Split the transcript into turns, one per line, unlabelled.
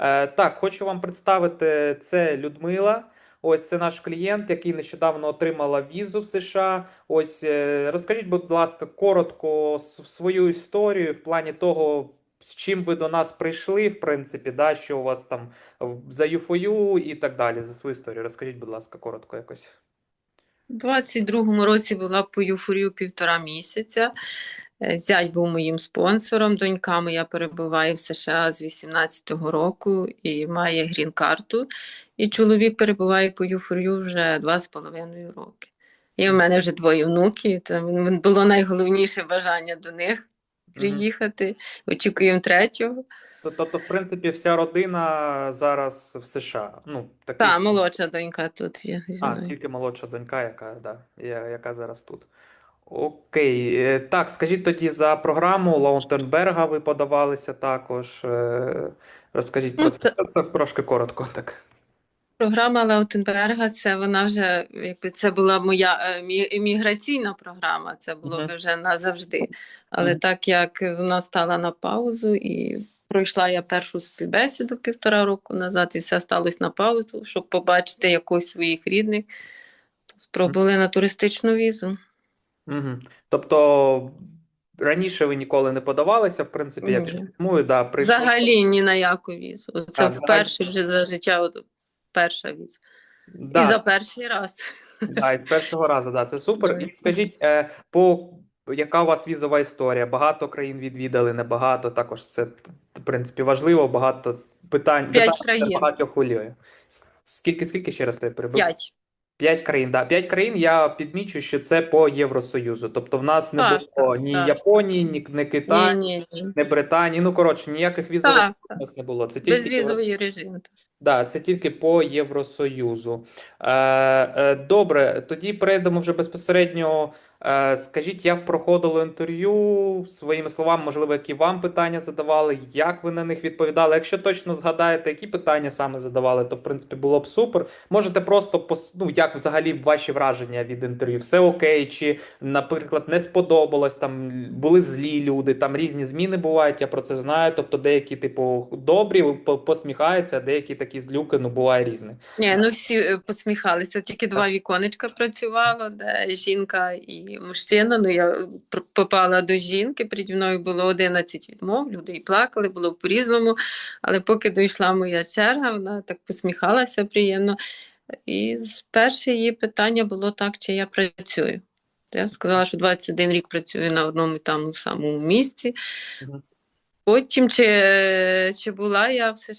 Е, так, хочу вам представити це Людмила. Ось це наш клієнт, який нещодавно отримала візу в США. Ось е, розкажіть, будь ласка, коротко свою історію в плані того, з чим ви до нас прийшли, в принципі, да, що у вас там за ЮФОЮ і так далі. За свою історію. Розкажіть, будь ласка, коротко якось.
У 22-му році була по юфорію півтора місяця. Е, Зять був моїм спонсором. Донька моя перебуває в США з 18-го року і має грін-карту. І чоловік перебуває по юфорію вже два з половиною роки. І в мене вже двоє внуків. Це було найголовніше бажання до них приїхати. Очікуємо третього.
Тобто, в принципі, вся родина зараз в США. Ну, такий...
Та молодша донька тут є зі
А, тільки молодша донька, яка, да, я- яка зараз тут. Окей. Е, Так, скажіть тоді за програму Лаунтенберга ви подавалися також. Е, Розкажіть про
Ну,
це
це-
трошки коротко, так.
Програма Лаутенберга, це вона вже якби це була моя е, мі- імміграційна програма, це було
Мгм.
би вже назавжди. Але
Мгм.
так як вона стала на паузу, і пройшла я першу співбесіду півтора року назад, і все сталося на паузу, щоб побачити якось своїх рідних, то спробували на туристичну візу.
Угу. Тобто раніше ви ніколи не подавалися, в принципі, я
Ні.
підсумую, да, прийшло-
Взагалі ні на яку візу. Це
А, взагалі-
вперше вже за життя от, перша віза.
Да.
І за перший раз.
Да, і з першого разу, да, це супер. І
Дійсно.
скажіть, е, по яка у вас візова історія? Багато країн відвідали, небагато. Також це, в принципі, важливо. Багато питань,
П'ять
питань
країн.
багатьох хвилює. С- Скільки, скільки ще раз я перебив?
П'ять.
П'ять країн, да. П'ять країн я підмічу, що це по Євросоюзу. Тобто в нас не
Так,
було ні
так.
Японії, ні, ні Китаю,
Ні, ні, ні.
ні Британії. Ну, коротше, ніяких візових у нас не було. Це тільки
безвізовий режим.
Да, це тільки по Євросоюзу. Е, е, добре, тоді перейдемо вже безпосередньо. Е, скажіть, як проходило інтерв'ю? Своїми словами, можливо, які вам питання задавали, як ви на них відповідали? Якщо точно згадаєте, які питання саме задавали, то в принципі було б супер. Можете просто ну, як взагалі ваші враження від інтерв'ю? Все окей, чи, наприклад, не сподобалось, там були злі люди, там різні зміни бувають, я про це знаю. Тобто деякі, типу, добрі, по- посміхаються, а деякі такі злюки, ну буває різне.
Ні, ну всі е, посміхалися. Тільки два віконечка працювало, де жінка і мужчина. Ну я попала до жінки. Переді мною було 11 відмов. Люди і плакали, було по-різному. Але поки дійшла моя черга, вона так посміхалася приємно. І перше її питання було так, чи я працюю. Я сказала, що 21 рік працюю на одному і тому самому місці. Потім, чи, чи була я в США.